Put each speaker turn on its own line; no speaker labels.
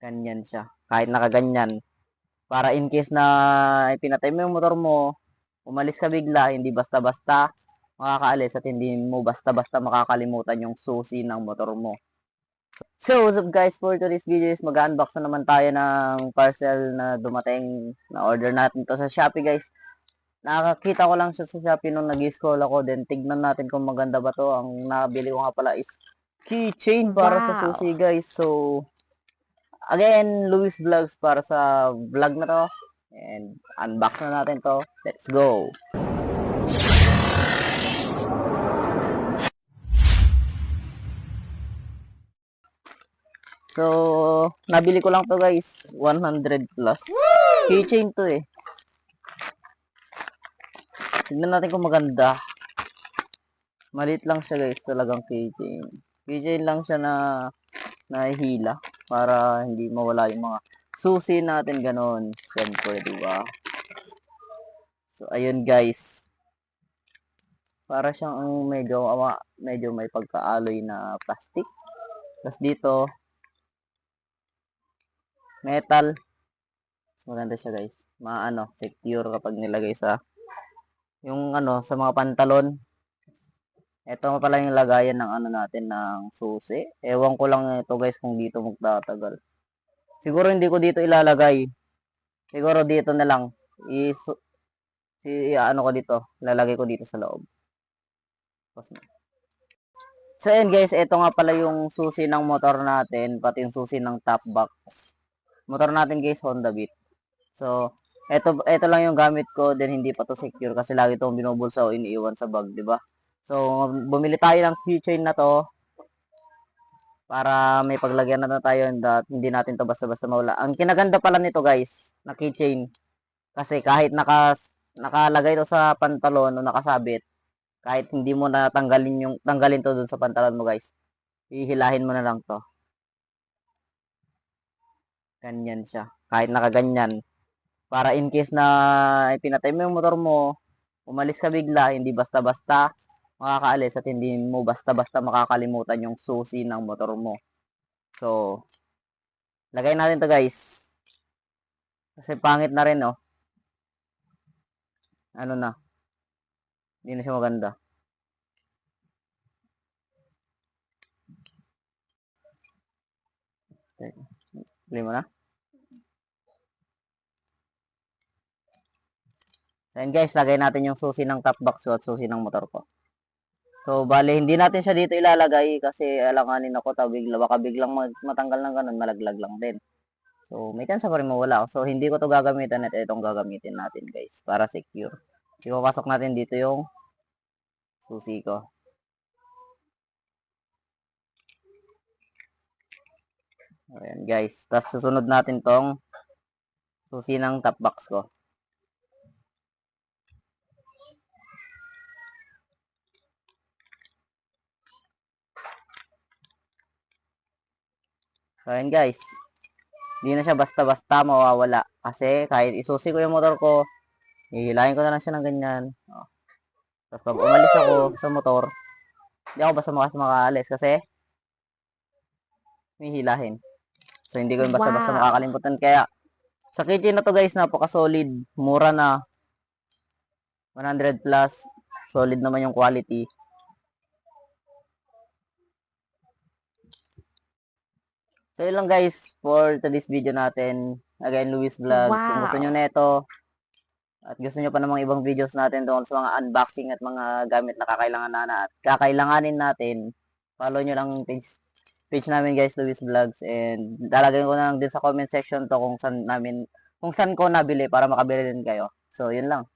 Ganyan siya. Kahit nakaganyan. Para in case na pinatay mo yung motor mo, umalis ka bigla, hindi basta-basta makakaalis at hindi mo basta-basta makakalimutan yung susi ng motor mo. So, what's up guys? For today's video is mag-unbox na naman tayo ng parcel na dumating na order natin to sa Shopee guys. Nakakita ko lang siya sa Shopee nung nag-scroll ako. Then, tignan natin kung maganda ba to. Ang nabili ko nga pala is keychain para sa
Wow.
susi guys. So, again, Luis Vlogs para sa vlog na to. And, unbox na natin to. Let's go! So, nabili ko lang to guys. 100 plus. Keychain to eh. Tignan natin kung maganda. Malit lang siya guys, talagang keychain. Keychain lang siya na nahihila para hindi mawala yung mga susi natin ganon. Siyempre, di ba? So, ayun guys. Para siyang ang medyo, awa, medyo may pagkaaloy na plastic. Tapos dito, metal. Maganda siya guys. Maano, secure kapag nilagay sa yung ano, sa mga pantalon. Ito pala yung lagayan ng ano natin ng susi. Ewan ko lang ito guys kung dito magtatagal. Siguro hindi ko dito ilalagay. Siguro dito na lang. I si ano ko dito, lalagay ko dito sa loob. So ayan guys, ito nga pala yung susi ng motor natin, pati yung susi ng top box. Motor natin guys, Honda Beat. So, ito, ito lang yung gamit ko, then hindi pa to secure kasi lagi itong binubulsa o iniiwan sa bag, di ba? So, bumili tayo ng keychain na to para may paglagyan na, na tayo that hindi natin to basta-basta mawala. Ang kinaganda pala nito guys, na keychain, kasi kahit naka, nakalagay to sa pantalon o nakasabit, kahit hindi mo na tanggalin yung tanggalin to dun sa pantalon mo guys. Hihilahin mo na lang to. Ganyan siya. Kahit nakaganyan. Para in case na pinatay mo yung motor mo, umalis ka bigla, hindi basta-basta makakaalis at hindi mo basta-basta makakalimutan yung susi ng motor mo. So, lagay natin to guys. Kasi pangit na rin, oh. Ano na. Hindi na siya maganda. Bili mo na? So, guys, lagay natin yung susi ng top box at susi ng motor ko. So, bale, hindi natin siya dito ilalagay kasi alanganin ako ta bigla. Baka biglang matanggal ng ganun, malaglag lang din. So, may chance pa rin mawala. So, hindi ko to gagamitin at itong gagamitin natin guys para secure. Ipapasok natin dito yung susi ko. Ayan guys. Tapos susunod natin tong susi ng top box ko. So ayan guys. Hindi na siya basta-basta mawawala. Kasi kahit isusi ko yung motor ko, hihilahin ko na lang siya ng ganyan. Oh. Tapos pag umalis ako sa motor, hindi ako basta makas makaalis kasi may hilahin. So hindi ko yung basta-basta
Wow.
makakalimutan. Kaya sa kitchen na to guys, napaka-solid. Mura na. 100 plus. Solid naman yung quality. So yun lang guys for today's video natin. Again, Luis Vlogs. Kung gusto
Wow.
nyo neto at gusto nyo pa namang ibang videos natin tungkol sa mga unboxing at mga gamit na kakailangan na at kakailanganin natin, follow nyo lang page page namin guys, Luis Vlogs and lalagay ko na lang din sa comment section to kung saan namin kung saan ko nabili para makabili din kayo. So, yun lang.